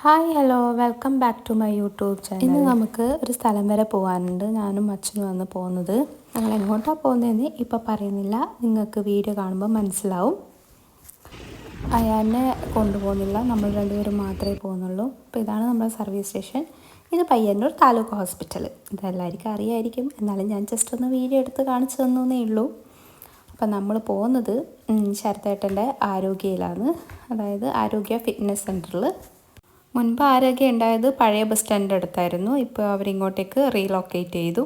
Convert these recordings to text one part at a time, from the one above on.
Hi hello welcome back to my YouTube channel ഇന്ന് നമുക്ക് ഒരു സ്ഥലം വരെ പോകാനുണ്ട് ഞാനും അച്ഛനും വന്ന് പോകുന്നത്. ഞങ്ങൾ എങ്ങോട്ടാണ് പോകുന്നതെന്ന് ഇപ്പോൾ പറയുന്നില്ല. നിങ്ങൾക്ക് വീഡിയോ കാണുമ്പോൾ മനസ്സിലാവും. അയാനെ കൊണ്ടുപോകുന്നില്ല. നമ്മൾ രണ്ടുപേരും മാത്രമേ പോകുന്നുള്ളൂ. അപ്പോൾ ഇതാണ് നമ്മുടെ സർവീസ് സ്റ്റേഷൻ. ഇത് പയ്യന്നൂർ താലൂക്ക് ഹോസ്പിറ്റൽ ഇതെല്ലാവർക്കും അറിയായിരിക്കും. എന്നാലും ഞാൻ ജസ്റ്റ് ഒന്ന് വീഡിയോ എടുത്ത് കാണിച്ചു തന്നേ ഉള്ളൂ. അപ്പം നമ്മൾ പോകുന്നത് ശരത്തേട്ടന്റെ ആരോഗ്യയിലാണ് അതായത് ആരോഗ്യ ഫിറ്റ്നസ് സെന്ററിൽ മുൻപ് ആരോഗ്യം ഉണ്ടായത്? പഴയ ബസ് സ്റ്റാൻഡിന്റെ അടുത്തായിരുന്നു. ഇപ്പോൾ അവരിങ്ങോട്ടേക്ക് റീലൊക്കേറ്റ് ചെയ്തു.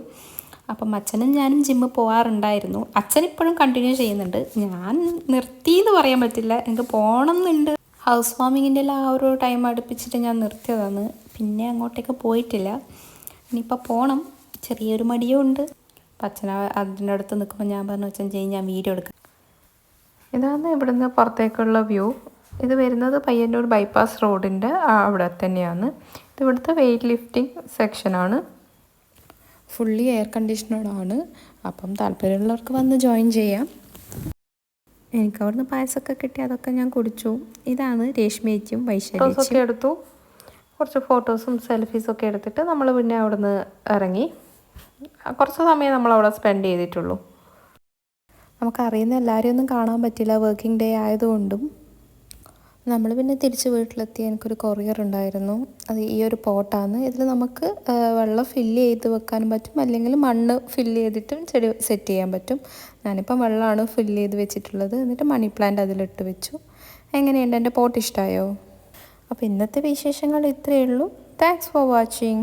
അപ്പം അച്ഛനും ഞാനും ജിമ്മിൽ പോകാറുണ്ടായിരുന്നു അച്ഛൻ ഇപ്പോഴും കണ്ടിന്യൂ ചെയ്യുന്നുണ്ട്. ഞാൻ നിർത്തി എന്ന് പറയാൻ പറ്റില്ല. എനിക്ക് പോകണം എന്നുണ്ട് ഹൗസ് വാമിങ്ങിന്റെ എല്ലാം ആ ഒരു ടൈം അടുപ്പിച്ചിട്ട് ഞാൻ നിർത്തിയതാണ്. പിന്നെ അങ്ങോട്ടേക്ക് പോയിട്ടില്ല. ഇനിയിപ്പോൾ പോകണം ചെറിയൊരു മടിയും ഉണ്ട്. അപ്പം അച്ഛൻ അതിന്റെ അടുത്ത് നിൽക്കുമ്പോൾ ഞാൻ പറഞ്ഞു അച്ഛൻ ചെയ്യും ഞാൻ വീഡിയോ എടുക്കാം. ഇതാണ് ഇവിടുന്ന് പുറത്തേക്കുള്ള വ്യൂ ഇത് വരുന്നത് പയ്യന്നൂർ ബൈപ്പാസ് റോഡിന്റെ അവിടെ തന്നെയാണ്. ഇത് ഇവിടുത്തെ വെയിറ്റ് ലിഫ്റ്റിംഗ് സെക്ഷനാണ് ഫുള്ളി എയർ കണ്ടീഷനോടാണ് അപ്പം താല്പര്യമുള്ളവർക്ക് വന്ന് ജോയിൻ ചെയ്യാം. എനിക്ക് അവിടുന്ന് പായസമൊക്കെ കിട്ടി അതൊക്കെ ഞാൻ കുടിച്ചു. ഇതാണ് രേഷ്മേച്ചിയും വൈശാലിയൊക്കെ എടുത്തു. കുറച്ച് ഫോട്ടോസും സെൽഫീസൊക്കെ എടുത്തിട്ട് നമ്മൾ പിന്നെ അവിടുന്ന് ഇറങ്ങി. കുറച്ച് സമയം നമ്മൾ അവിടെ സ്പെൻഡ് ചെയ്തിട്ടുള്ളൂ. നമുക്കറിയുന്ന എല്ലാവരെയൊന്നും കാണാൻ പറ്റില്ല. വർക്കിംഗ് ഡേ ആയതുകൊണ്ടും. നമ്മൾ പിന്നെ തിരിച്ച് വീട്ടിലെത്തി എനിക്കൊരു കൊറിയർ ഉണ്ടായിരുന്നു. അത് ഈ ഒരു പോട്ടാണ്. ഇതിൽ നമുക്ക് വെള്ളം ഫില്ല് ചെയ്ത് വെക്കാനും പറ്റും. അല്ലെങ്കിൽ മണ്ണ് ഫില്ല് ചെയ്തിട്ടും ചെടി സെറ്റ് ചെയ്യാൻ പറ്റും. ഞാനിപ്പം വെള്ളമാണ് ഫില്ല് ചെയ്ത് വെച്ചിട്ടുള്ളത്. എന്നിട്ട് മണി പ്ലാന്റ് അതിലിട്ട് വെച്ചു. എങ്ങനെയുണ്ട്? എന്റെ പോട്ട് ഇഷ്ടമായോ അപ്പോൾ ഇന്നത്തെ വിശേഷങ്ങൾ ഇത്രയേ ഉള്ളൂ. Thanks for watching